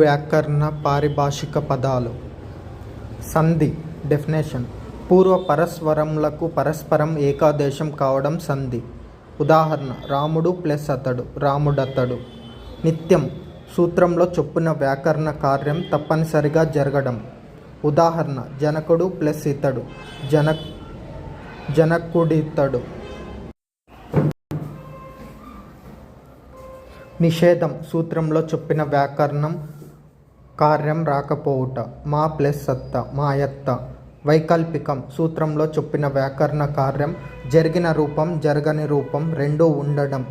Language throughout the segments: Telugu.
వ్యాకరణ పారిభాషిక పదాలు. సంధి డెఫినేషన్ పూర్వ పరస్వరములకు పరస్పరం ఏకాదేశం కావడం సంధి. ఉదాహరణ రాముడు ప్లస్ అతడు రాముడతడు. నిత్యం సూత్రంలో చొప్పున వ్యాకరణ కార్యం తప్పనిసరిగా జరగడం. ఉదాహరణ జనకుడు ప్లస్ ఇతడు జన జనకుడితడు. నిషేధం సూత్రంలో చొప్పిన వ్యాకరణం కార్యం రాకపోవుట మా ప్లస్ సత్త మాయత్త వైకల్పికం సూత్రంలో చెప్పిన వ్యాకరణ కార్యం జరిగిన రూపం జరగని రూపం రెండూ ఉండడం.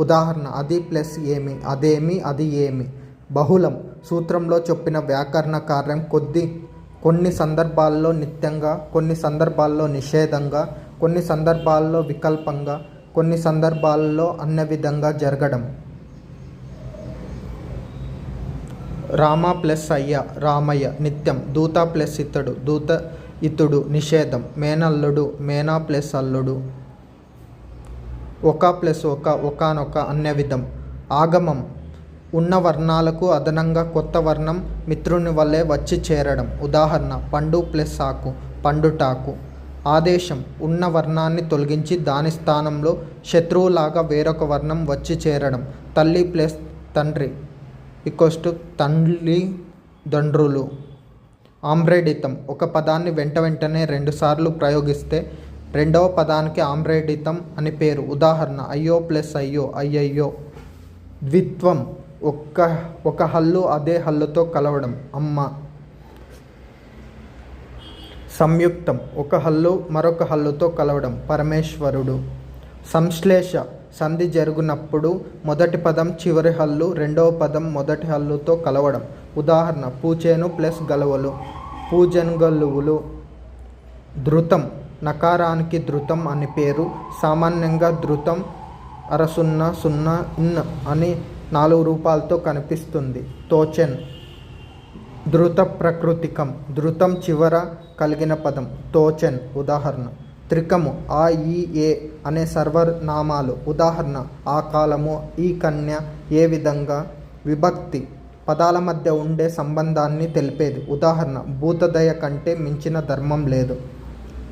ఉదాహరణ అది ప్లస్ ఏమి అదేమి అది ఏమి? బహుళం సూత్రంలో చెప్పిన వ్యాకరణ కార్యం కొద్ది కొన్ని సందర్భాల్లో నిత్యంగా కొన్ని సందర్భాల్లో నిషేధంగా కొన్ని సందర్భాల్లో వికల్పంగా కొన్ని సందర్భాల్లో అన్న విధంగా జరగడం. రామ ప్లస్ అయ్య రామయ్య నిత్యం దూత ప్లస్ ఇతడు దూత ఇతుడు నిషేధం మేనల్లుడు మేనా ప్లస్ అల్లుడు. ఒక ప్లస్ ఒక ఒకనొక అన్య విధం. ఆగమం ఉన్న వర్ణాలకు అదనంగా కొత్త వర్ణం మిత్రుని వల్లే వచ్చి చేరడం. ఉదాహరణ పండు ప్లస్ ఆకు పండుటాకు ఆదేశం ఉన్న వర్ణాన్ని తొలగించి దాని స్థానంలో శత్రువులాగా వేరొక వర్ణం వచ్చి చేరడం. తల్లి ప్లస్ తండ్రి ఈక్వస్ టు తండ్రి దండ్రులు. ఆమ్రేడితం. ఒక పదాన్ని వెంట వెంటనే రెండుసార్లు ప్రయోగిస్తే రెండవ పదానికి ఆమ్రేడితం అని పేరు. ఉదాహరణ అయ్యో ప్లస్ అయ్యో అయ్యయ్యో. ద్విత్వం ఒక్క ఒక హల్లు అదే హల్లుతో కలవడం. అమ్మ. సంయుక్తం ఒక హల్లు మరొక హల్లుతో కలవడం. పరమేశ్వరుడు. సంశ్లేష సంధి జరుగునప్పుడు మొదటి పదం చివరి హల్లు రెండవ పదం మొదటి హల్లుతో కలవడం. ఉదాహరణ పూచేను ప్లస్ గలవలు. పూజన్గలువులు. ధృతం నకారానికి ధృతం అని పేరు. సామాన్యంగా ధృతం అర సున్నా సున్నా ఇన్ అని నాలుగు రూపాలతో కనిపిస్తుంది. తోచెన్. ధృత ప్రకృతికం ధృతం చివర కలిగిన పదం. తోచెన్ ఉదాహరణ. త్రికము ఆ ఈ ఏ అనే సర్వనామాలు ఉదాహరణ ఆ కాలము ఈ కన్య ఏ విధంగా? విభక్తి. పదాల మధ్య ఉండే సంబంధాన్ని తెలిపేది. ఉదాహరణ భూతదయ కంటే మించిన ధర్మం లేదు.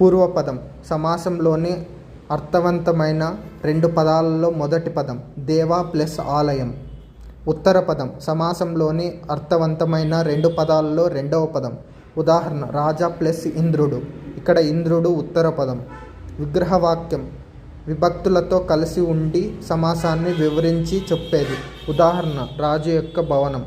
పూర్వపదం సమాసంలోని అర్థవంతమైన రెండు పదాలలో మొదటి పదం దేవా ప్లస్ ఆలయం. ఉత్తర పదం సమాసంలోని అర్థవంతమైన రెండు పదాలలో రెండవ పదం. ఉదాహరణ రాజా ప్లస్ ఇంద్రుడు. ఇక్కడ ఇంద్రుడు ఉత్తర పదం. విగ్రహవాక్యం. విభక్తులతో కలిసి ఉండి సమాసాన్ని వివరించి చెప్పేది. ఉదాహరణ రాజు యొక్క భవనం.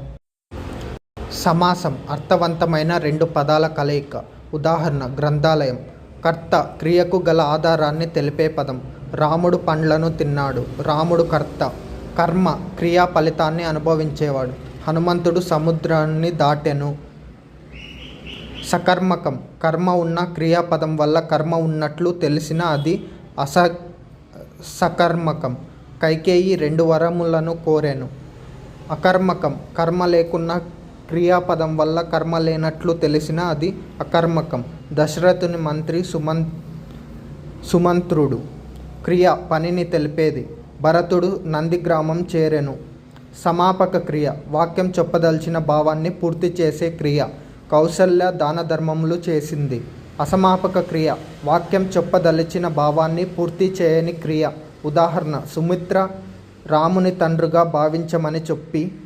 సమాసం అర్థవంతమైన రెండు పదాల కలయిక. ఉదాహరణ గ్రంథాలయం. కర్త క్రియకు గల ఆధారాన్ని తెలిపే పదం. రాముడు పండ్లను తిన్నాడు. రాముడు కర్త. కర్మ క్రియా ఫలితాన్ని అనుభవించేవాడు. హనుమంతుడు సముద్రాన్ని దాటెను. సకర్మకం. కర్మ ఉన్న క్రియాపదం వల్ల కర్మ ఉన్నట్లు తెలిసిన అది అస సకర్మకం. కైకేయి రెండు వరములను కోరాను. అకర్మకం. కర్మ లేకున్న క్రియాపదం వల్ల కర్మ లేనట్లు తెలిసిన అది అకర్మకం. దశరథుని మంత్రి సుమన్ సుమంత్రుడు. క్రియ పనిని తెలిపేది. భరతుడు నందిగ్రామం చేరెను. సమాపక క్రియ. వాక్యం చెప్పదలిచిన భావాన్ని పూర్తి చేసే క్రియ. కౌశల్య దాన ధర్మములు చేసింది. అసమాపక క్రియ. వాక్యం చెప్పదలిచిన భావాన్ని పూర్తి చేయని క్రియ. ఉదాహరణ. సుమిత్ర రాముని తండ్రిగా భావించమని చెప్పి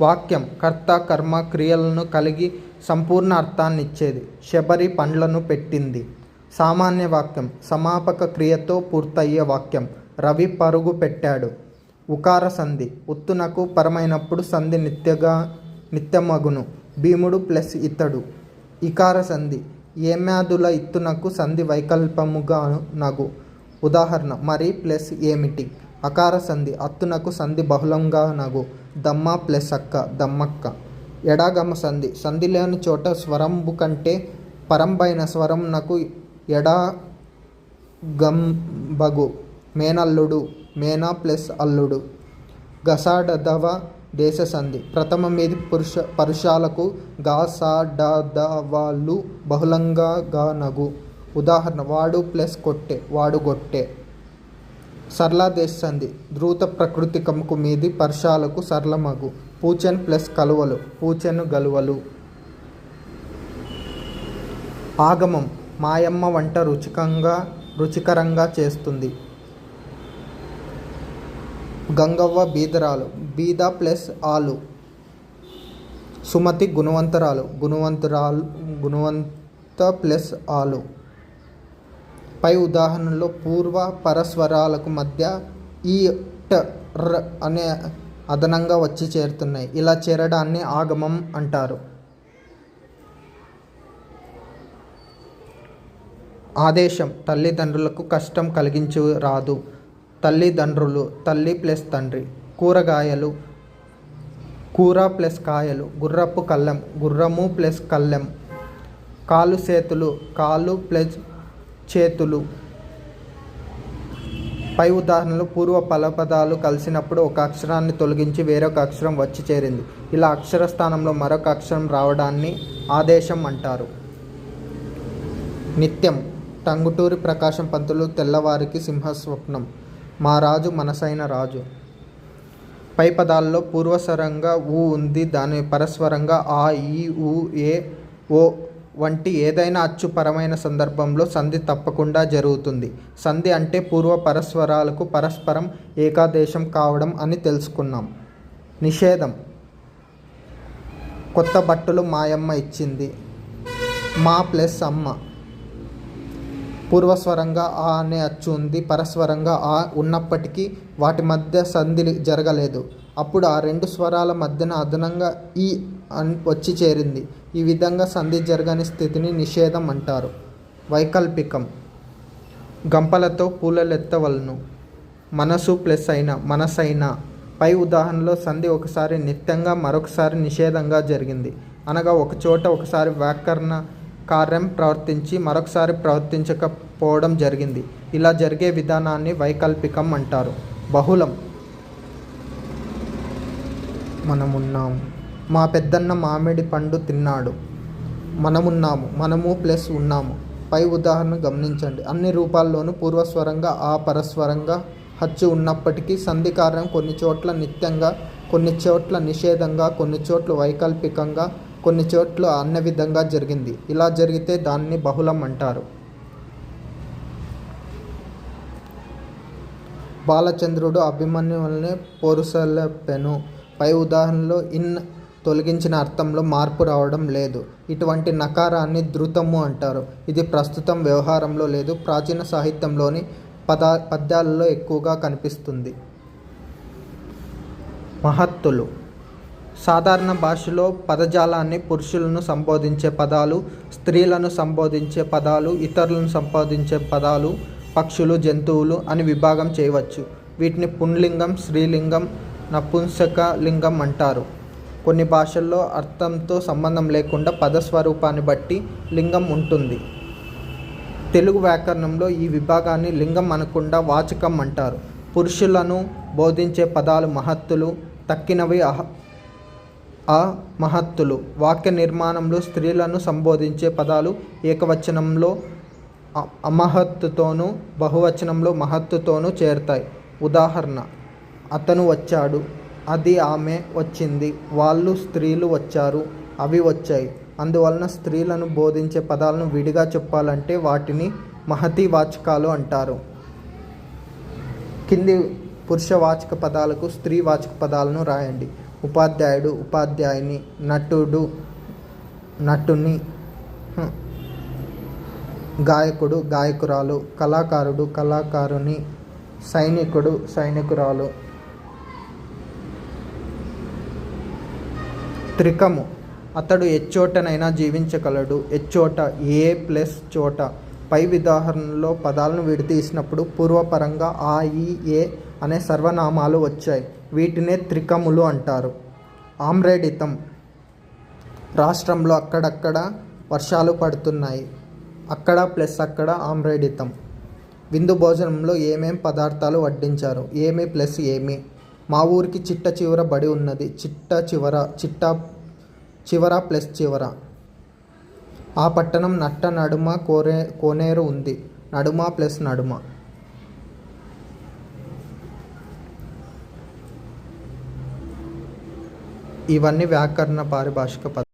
వాక్యం కర్త కర్మ క్రియలను కలిగి సంపూర్ణ అర్థాన్ని ఇచ్చేది శబరి పండ్లను పెట్టింది. సామాన్య వాక్యం. సమాపక క్రియతో పూర్తయ్యే వాక్యం. రవి పరుగు పెట్టాడు. ఉకార సంధి ఉత్తునకు పరమైనప్పుడు సంధి నిత్యగా నిత్యమగును. భీముడు ప్లస్ ఇతడు. ఇకార సంధి. ఏమ్యాదుల ఇత్తునకు సంధి వైకల్పముగా నగు. ఉదాహరణ మరి ప్లస్ ఏమిటి? అకార సంధి. అత్తునకు సంధి బహుళంగా నగు. దమ్మ ప్లస్ అక్క దమ్మక్క. ఎడాగమ సంధి. సంధి లేని చోట స్వరంబు కంటే పరంబైన స్వరం నాకు ఎడా గంబగు మేనల్లుడు మేనా ప్లస్ అల్లుడు. గసాడదవ దేశ సంధి ప్రథమ మీది పురుష పరుషాలకు గా సా డా ద వాళ్ళు బహుళంగా గా నగు ఉదాహరణ వాడు ప్లస్ కొట్టే వాడు గొట్టె. సరళ దేశ సంధి ధృత ప్రకృతికంకు మీది పర్షాలకు సరళమగు. పూచెన్ ప్లస్ కలువలు పూచెను గలువలు. ఆగమం. మాయమ్మ వంట రుచికంగా రుచికరంగా చేస్తుంది. గంగవ్వ బీదరాలు. బీద ప్లస్ ఆలు. సుమతి గుణవంతరాలు. గుణవంతురాలు గుణవంత ప్లస్ ఆలు. పై ఉదాహరణలో పూర్వ పరస్వరాలకు మధ్య ఈ ట ర్ అనే అదనంగా వచ్చి చేరుతున్నాయి. ఇలా చేరడాన్ని ఆగమం అంటారు. ఆదేశం తల్లిదండ్రులకు కష్టం కలిగించరాదు రాదు. తల్లిదండ్రులు తల్లి ప్లస్ తండ్రి కూరగాయలు కూర ప్లస్ కాయలు గుర్రపు కళ్ళెం గుర్రము ప్లస్ కళ్ళెం కాలు చేతులు కాలు ప్లస్ చేతులు. పై ఉదాహరణలు పూర్వ పలపదాలు కలిసినప్పుడు ఒక అక్షరాన్ని తొలగించి వేరొక అక్షరం వచ్చి చేరింది. ఇలా అక్షర స్థానంలో మరొక అక్షరం రావడాన్ని ఆదేశం అంటారు. నిత్యం టంగుటూరి ప్రకాశం పంతులు తెల్లవారికి సింహస్వప్నం. మా రాజు మనసైన రాజు. పై పదాల్లో పూర్వస్వరంగా ఊ ఉంది దాని పరస్వరంగా ఆ ఈ ఊ ఏ ఓ వంటి ఏదైనా అచ్చుపరమైన సందర్భంలో సంధి తప్పకుండా జరుగుతుంది. సంధి అంటే పూర్వ పరస్వరాలకు పరస్పరం ఏకాదేశం కావడం అని తెలుసుకున్నాం. నిషేధం. కొత్త బట్టలు మాయమ్మ ఇచ్చింది. మా ప్లస్ అమ్మ. పూర్వస్వరంగా ఆ అనే అచ్చు ఉంది. పరస్వరంగా ఆ ఉన్నప్పటికీ వాటి మధ్య సంధి జరగలేదు. అప్పుడు ఆ రెండు స్వరాల మధ్యన అదనంగా ఈ అని వచ్చి చేరింది. ఈ విధంగా సంధి జరగని స్థితిని నిషేధం అంటారు. వైకల్పికం. గంపలతో పూలలెత్తవలను. మనసు ప్లస్ అయిన మనసైన. పై ఉదాహరణలో సంధి ఒకసారి నిత్యంగా మరొకసారి నిషేధంగా జరిగింది. అనగా ఒకచోట ఒకసారి వ్యాకరణ కార్యం ప్రవర్తించి మరొకసారి ప్రవర్తించకపోవడం జరిగింది. ఇలా జరిగే విధానాన్ని వైకల్పికం అంటారు. బహుళం. మనమున్నాము మా పెద్దన్న మామిడి పండు తిన్నాడు. మనమున్నాము. మనము ప్లస్ ఉన్నాము. పై ఉదాహరణ గమనించండి. అన్ని రూపాల్లోనూ పూర్వస్వరంగా ఆ పరస్వరంగా హచ్చు ఉన్నప్పటికీ సంధి కార్యం కొన్ని చోట్ల నిత్యంగా కొన్ని చోట్ల నిషేధంగా కొన్ని చోట్ల వైకల్పికంగా కొన్ని చోట్ల అన్న విధంగా జరిగింది. ఇలా జరిగితే దాన్ని బహుళం అంటారు. బాలచంద్రుడు అభిమన్యుల్ని పోరుసలపెను. పై ఉదాహరణలో ఇన్ తొలగించిన అర్థంలో మార్పు రావడం లేదు. ఇటువంటి నకారాన్ని ధృతము అంటారు. ఇది ప్రస్తుతం వ్యవహారంలో లేదు. ప్రాచీన సాహిత్యంలోని పదా పద్యాలలో ఎక్కువగా కనిపిస్తుంది. మహత్తులు సాధారణ భాషలో పదజాలాన్ని పురుషులను సంబోధించే పదాలు స్త్రీలను సంబోధించే పదాలు ఇతరులను సంబోధించే పదాలు పక్షులు జంతువులు అని విభాగం చేయవచ్చు. వీటిని పుంలింగం స్త్రీలింగం నపుంసక లింగం అంటారు. కొన్ని భాషల్లో అర్థంతో సంబంధం లేకుండా పదస్వరూపాన్ని బట్టి లింగం ఉంటుంది. తెలుగు వ్యాకరణంలో ఈ విభాగాన్ని లింగం అనకుండా వాచకం అంటారు. పురుషులను బోధించే పదాలు మహత్తులు తక్కినవి అహ ఆ మహత్తులు వాక్య నిర్మాణంలో స్త్రీలను సంబోధించే పదాలు ఏకవచనంలో అమహత్తుతోనూ బహువచనంలో మహత్తుతోనూ చేరుతాయి. ఉదాహరణ అతను వచ్చాడు. అది ఆమె వచ్చింది. వాళ్ళు స్త్రీలు వచ్చారు. అవి వచ్చాయి. అందువలన స్త్రీలను బోధించే పదాలను విడిగా చెప్పాలంటే వాటిని మహతి వాచకాలు అంటారు. కింది పురుషవాచక పదాలకు స్త్రీ వాచక పదాలను రాయండి. ఉపాధ్యాయుడు ఉపాధ్యాయుని నటుడు నటుని గాయకుడు గాయకురాలు కళాకారుడు కళాకారుని సైనికుడు సైనికురాలు. త్రికము. అతడు ఎచ్చోటనైనా జీవించగలడు. ఎచ్చోట ఏ ప్లస్ చోట. పై ఉదాహరణలో పదాలను విడదీసినప్పుడు పూర్వపరంగా ఆ ఈ ఏ అనే సర్వనామాలు వచ్చాయి. వీటినే త్రికములు అంటారు. ఆమ్రేడితం. రాష్ట్రంలో అక్కడక్కడ వర్షాలు పడుతున్నాయి. అక్కడ ప్లస్ అక్కడ ఆమ్రేడితం. విందు భోజనంలో ఏమేం పదార్థాలు వడ్డించారు? ఏమి ప్లస్ ఏమి? మా ఊరికి చిట్ట చివర బడి ఉన్నది. చిట్ట చివర చిట్ట చివర ప్లస్ చివర. ఆ పట్టణం నట్ట నడుమ కోరే కోనేరు ఉంది. నడుమ ప్లస్ నడుమ. ఇవన్నీ వ్యాకరణ పారిభాషిక పదాలు